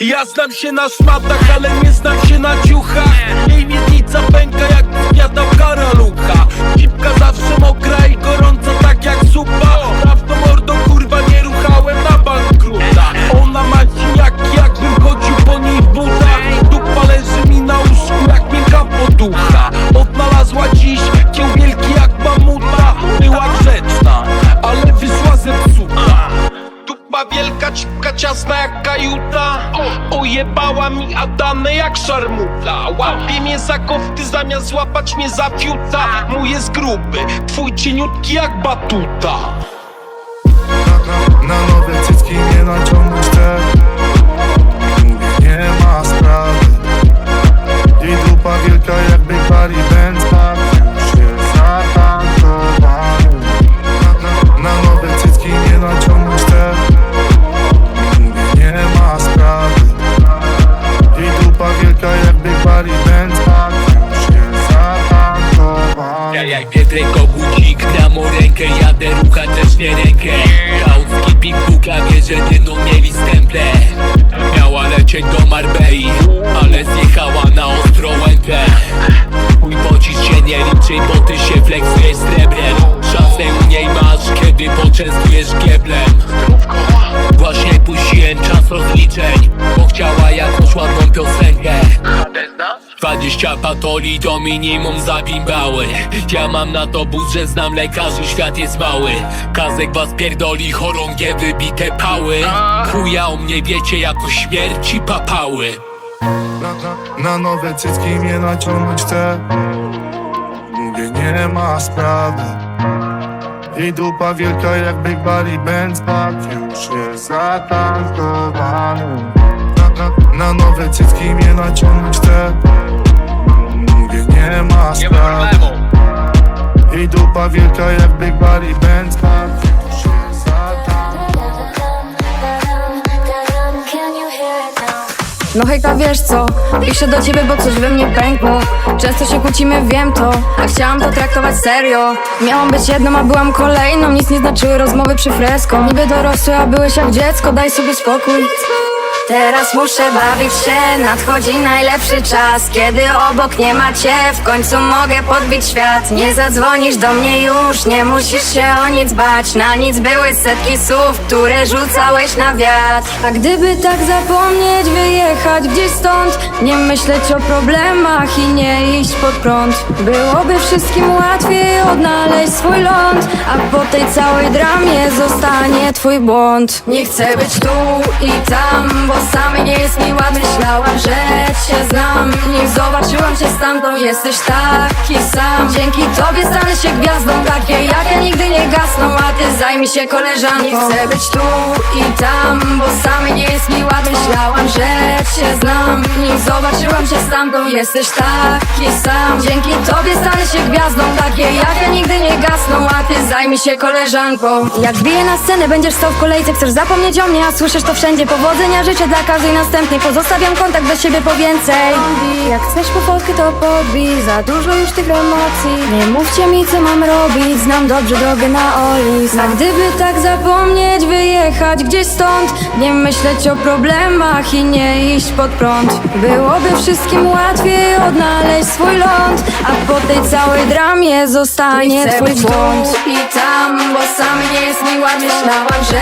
Ja znam się na szmatach, ale nie znam się na ciuchach. Jej miednica pęka jak zjadał karalucha. Cipka zawsze mokra i gorąca tak jak supa Ojebała mi jak szarmuta. Łapie mnie za kofty zamiast łapać mnie za fiuta. Mój jest gruby, twój cieniutki jak batuta. Na nowe cycki nie naciągnąć te Mówię nie ma sprawy. Jej dupa wielka jak Big Party Benz lecieć do Marbei Ale zjechała na ostrą łękę Mój pocisk się nie liczy, bo ty się flexujesz srebrem. Szansę u niej masz, kiedy poczęstujesz gieblem Właśnie puściłem czas rozliczeń Bo chciała jakąś ładną piosenkę 20 patoli to minimum zabimbały. Ja mam na to budżet, znam lekarzy, świat jest mały. Kazek was pierdoli, chorągie wybite pały. Chuja o mnie wiecie jako śmierci papały. Na, nowe cycki mnie naciągnąć chce Mówię nie ma sprawy. Jej dupa wielka jak Big Body Benz Już jest zatankowany na, nowe cycki mnie naciągnąć chce Mówię nie ma sprawy Jej dupa wielka jak Big Body Benz? No hejka, wiesz co? Piszę do ciebie, bo coś we mnie pękło. Często się kłócimy, wiem to. A chciałam to traktować serio. Miałam być jedną, a byłam kolejną. Nic nie znaczyły rozmowy przy fresko Niby dorosły, a byłeś jak dziecko. Daj sobie spokój Teraz muszę bawić się, nadchodzi najlepszy czas. Kiedy obok nie ma cię, w końcu mogę podbić świat. Nie zadzwonisz do mnie już, nie musisz się o nic bać. Na nic były setki słów, które rzucałeś na wiatr. A gdyby tak zapomnieć, wyjechać gdzieś stąd Nie myśleć o problemach i nie iść pod prąd. Byłoby wszystkim łatwiej odnaleźć swój ląd A po tej całej dramie zostanie twój błąd. Nie chcę być tu i tam, bo sam nie jest mi ład Myślałam, że cię znam. Nim zobaczyłam cię stamtąd. Jesteś taki sam. Dzięki tobie stanę się gwiazdą. Takie jak ja nigdy nie gasną. A ty zajmij się koleżanką. Nie chcę być tu i tam Bo sam nie jest mi ład Myślałam, że cię znam. Nim zobaczyłam cię stamtąd. Jesteś taki sam. Dzięki tobie stanę się gwiazdą. Takie jak ja nigdy nie gasną. A ty zajmij się koleżanką. Jak wbiję na scenę Będziesz stał w kolejce. Chcesz zapomnieć o mnie A słyszysz to wszędzie. Powodzenia życzę dla każdej następnej. Pozostawiam kontakt do siebie po więcej. Jak chcesz po fotkę to podbij Za dużo już tych emocji. Nie mówcie mi co mam robić. Znam dobrze drogę na Olis. A gdyby tak zapomnieć Wyjechać gdzieś stąd? Nie myśleć o problemach I nie iść pod prąd. Byłoby wszystkim łatwiej Odnaleźć swój ląd. A po tej całej dramie Zostanie twój błąd I tam, bo sam nie jest mi ład Myślałam, że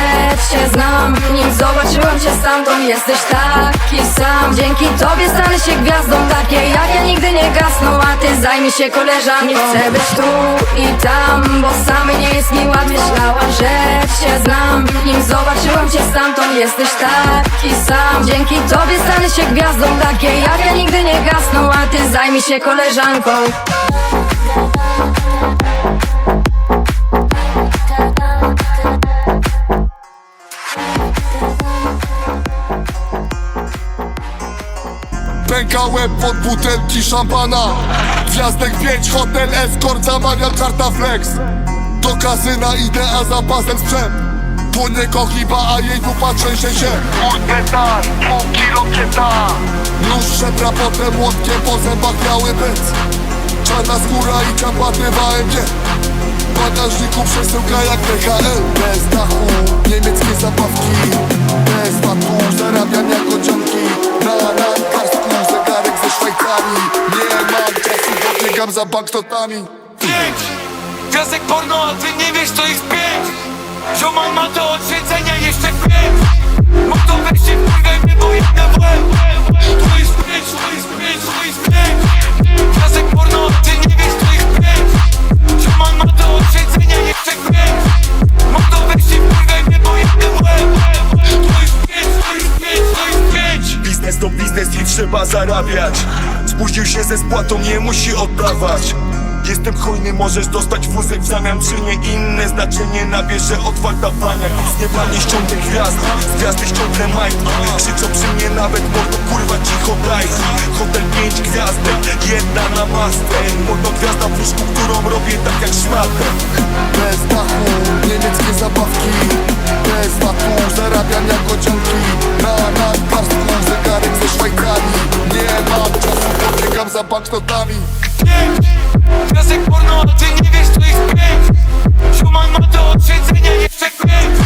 cię znam. Nim zobaczyłam cię stamtąd Jesteś taki sam Dzięki tobie stanę się gwiazdą Takie jak ja nigdy nie gasną A ty zajmij się koleżanką. Chcę być tu i tam Bo sam nie jest mi Myślałam, że cię znam Nim zobaczyłam cię stamtąd. Jesteś taki sam Dzięki tobie stanę się gwiazdą Takie jak ja nigdy nie gasną A ty zajmij się koleżanką Łeb pod butelki szampana. Gwiazdek 5, hotel, escort, zamawiam karta flex. Do kasyna idę, a za pasem sprzęt. Płonie kochiba, a jej dupa trzęsie się. Mój petar, pół kilo kieta Nóż żebra, potem łotkiem, po zębach biały Czarna skóra i ciapaty w AMG bagażniku przesyłka jak DHL Bez dachu, niemieckie zabawki. Bez VAT-u, zarabiam za banknotami. Pięć. Gwiazdek porno, a ty nie wiesz to jest pięć. Ziomal ma do odsiedzenia jeszcze pięć. Mordo weź się wkurwaj mnie, bo jedne w łeb To jest pięć, to jest pięć, to jest pięć Spóźnił się ze spłatą, nie musi oddawać. Jestem hojny, możesz dostać wózek w zamian. Czy nie inne znaczenie nabierze otwarta bania? Z nieba nie ściągnę gwiazdy, z gwiazdy ściągnę majtki Krzyczą przy mnie nawet, mordo kurwa cicho daj. Hotel pięć gwiazdek, jedna na mastę Mordo gwiazda w łóżku, którą robię tak jak szmatę. Bez dachu, niemieckie zabawki. Bez VAT-u, zarabiam jak odzianki Na nadgarstku pobiegam za banknotami pięć Gwiazdek porno, a ty nie wiesz to jest pięć Ziomal ma do odsiedzenia jeszcze pięć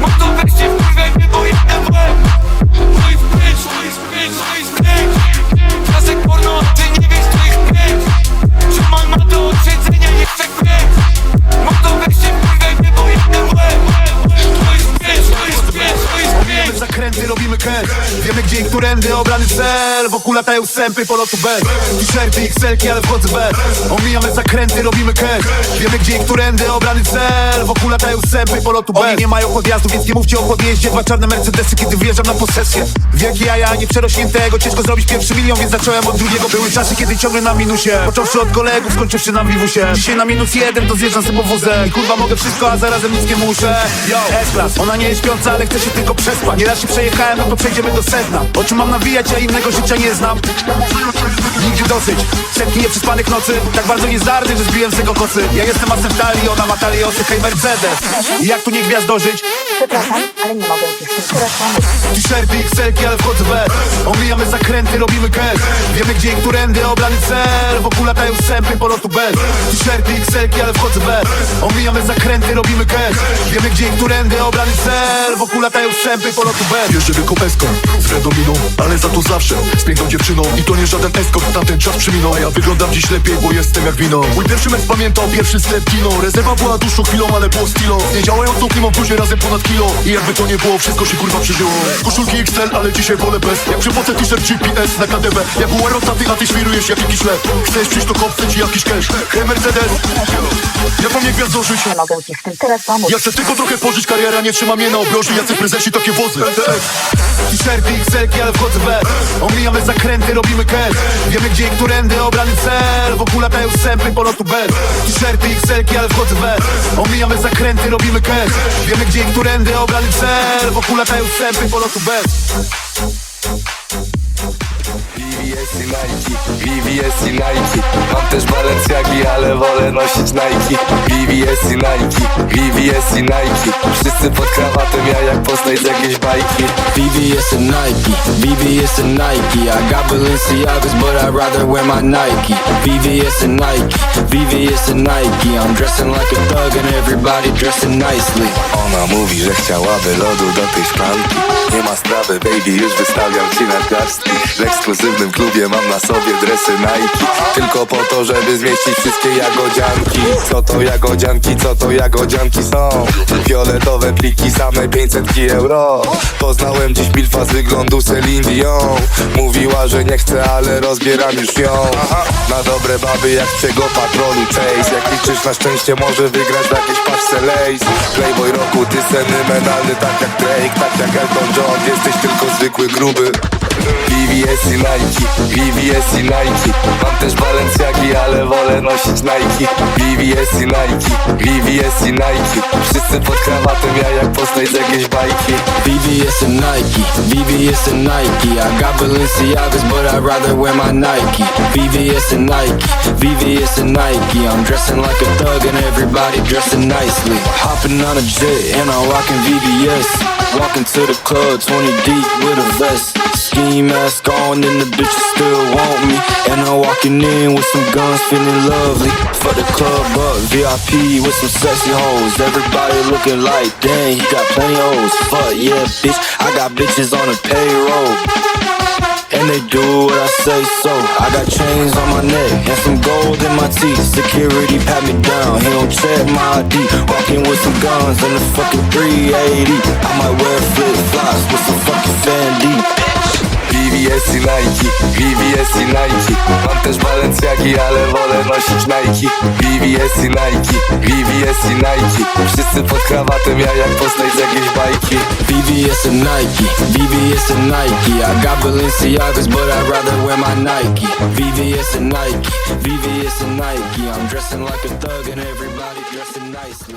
Mordo weź się wkurwaj mnie, bo jedne w łeb To jest pięć, to jest pięć, to jest pięć Gwiazdek porno, a ty nie wiesz to jest pięć Ziomal ma do odsiedzenia jeszcze pięć Mordo weź się wkurwaj mnie, bo jedne w łeb To jest pięć, to jest pięć, to jest pięć zakręty, robimy cash Wiemy gdzie i którędy, obrany cel Wokół latają sępy, polotu bez T-shirty, XL-ki, ale wchodzę bez Omijamy zakręty, robimy cash Wiemy gdzie i którędy, obrany cel. Wokół latają sępy, polotu bez Oni nie mają podjazdu, więc nie mówcie o podjeździe. Dwa czarne Mercedesy, kiedy wjeżdżam na posesję. Wielkie jaja, nie przerośniętego. Ciężko zrobić pierwszy milion, więc zacząłem od drugiego. Były czasy, kiedy ciągle na minusie. Począwszy od kolegów, skończywszy na wiwusie. Dzisiaj na minus jeden, to zjeżdżam sobie wozem I kurwa mogę wszystko, a zarazem nic nie muszę. Yo, S-Class, ona nie jest śpiąca, ale chce się tylko przespać. Nieraz się przejechałem, no to przejdziemy do sedna. O czym mam nawijać, ja innego życia nie znam Nigdy dosyć, setki nieprzespanych nocy. Tak bardzo niezdarny, że zbiłem z tego kosy. Ja jestem asem w talii, ona ma talię osy, hej Mercedes. I jak tu nie gwiazdożyć? Przepraszam, ale nie mogę. T-shirty, XL-ki, ale wchodzę bez Omijamy zakręty, robimy cash. Wiemy gdzie i którędy, obrany cel latają sępy, polotu bez T-shirty, XL-ki, ale wchodzę bez Omijamy zakręty, robimy cash. Wiemy gdzie i którędy, obrany cel. Wokół latają sępy, polotu bez Jeżdżę wielką eską z wiadominą Ale za to zawsze. Z piękną dziewczyną I to nie żaden eskort, tamten czas przyminął A ja wyglądam dziś lepiej, bo jestem jak wino. Mój pierwszy mecz pamiętam, pierwszy sklep kino. Rezerwa była dłuższą chwilą, ale było stilo Nie działającą klimą, później razem ponad kilo. I jakby to nie było, wszystko się kurwa przeżyło Koszulki XL, ale dzisiaj wolę bez. Jak przypocę t-shirt GPS na KDB Jak była rota, ty, a ty świrujesz jak jakiś lep. Chcesz przyjść, to kopcę ci jakiś cash. Mercedes. Jak mam nie gwiazdożyć? Nie mogę już z tym teraz pomóc. Ja chcę tylko trochę pożyć, kariera nie trzyma mnie na obroży. Jacy prezesi, takie wozy. T-shirty, XL-ki, ale wchodzę bez Omijamy zakręty, robimy cash. Wiemy gdzie i którędy, obrany cel. Wokół latają sępy, polotu bez. T-shirty, XL-ki, ale wchodzę bez Omijamy zakręty, robimy cash. Wiemy gdzie i którędy, obrany cel. Wokół latają sępy, polotu bez VVS i Nike, VVS i Nike Mam też Balenciagi, ale wolę nosić Nike VVS i Nike, VVS i Nike Wszyscy pod krawatem, ja jak postać z jakiejś bajki VVS and Nike, VVS and Nike. I got Balenciagas, but I'd rather wear my Nike. VVS and Nike, VVS and Nike. I'm dressing like a thug and everybody dressing nicely. Ona mówi, że chciałaby lodu do tej szklanki. Nie ma sprawy, baby, już wystawiam ci nadgarstki W ekskluzywnym klubie mam na sobie dresy Nike. Tylko po to, żeby zmieścić wszystkie jagodzianki. Co to jagodzianki, co to jagodzianki są? Fioletowe pliki, same 500 euro. Poznałem dziś bilfa z wyglądu Celine Dion. Mówiła, że nie chce, ale rozbieram już ją. Na dobre baby jak czego patrolu Chase. Jak liczysz na szczęście, może wygrać w jakiejś paczce lace. Playboy roku, ty fenomenalny tak jak Drake Tak jak Elton John, jesteś tylko zwykły gruby. VVS i Nike, VVS i Nike. Mam też Balenciagi, ale wolę nosić Nike VVS i Nike, VVS i Nike Wszyscy pod krawatem, ja jak postać z jakiejś bajki VVS and Nike, VVS and Nike. I got Balenciagas, but I'd rather wear my Nike. VVS and Nike, VVS and Nike. I'm dressing like a thug and everybody dressing nicely. Hopping on a jet and I'm rocking VVS. Walking to the club, 20 deep with a vest. Ski mask on and the bitches still want me. And I'm walking in with some guns, feeling lovely. For the club up, VIP with some sexy hoes. Everybody looking like, dang, he got plenty hoes. Fuck yeah, bitch, I got bitches on the payroll. And they do what I say so. I got chains on my neck and some gold in my teeth. Security pat me down, he don't check my ID. Walking with some guns and a fucking 380. I might wear flip flops with some fucking Fendi. VVS i Nike, VVS i Nike Mam też Balenciagi, ale wolę nosić Nike VVS i Nike, VVS i Nike Wszyscy pod krawatem, ja jak postać z jakiejś bajki VVS and Nike, VVS and Nike. I got Balenciagas, but I'd rather wear my Nike. VVS and Nike, VVS and Nike. I'm dressing like a thug and everybody dressing nicely.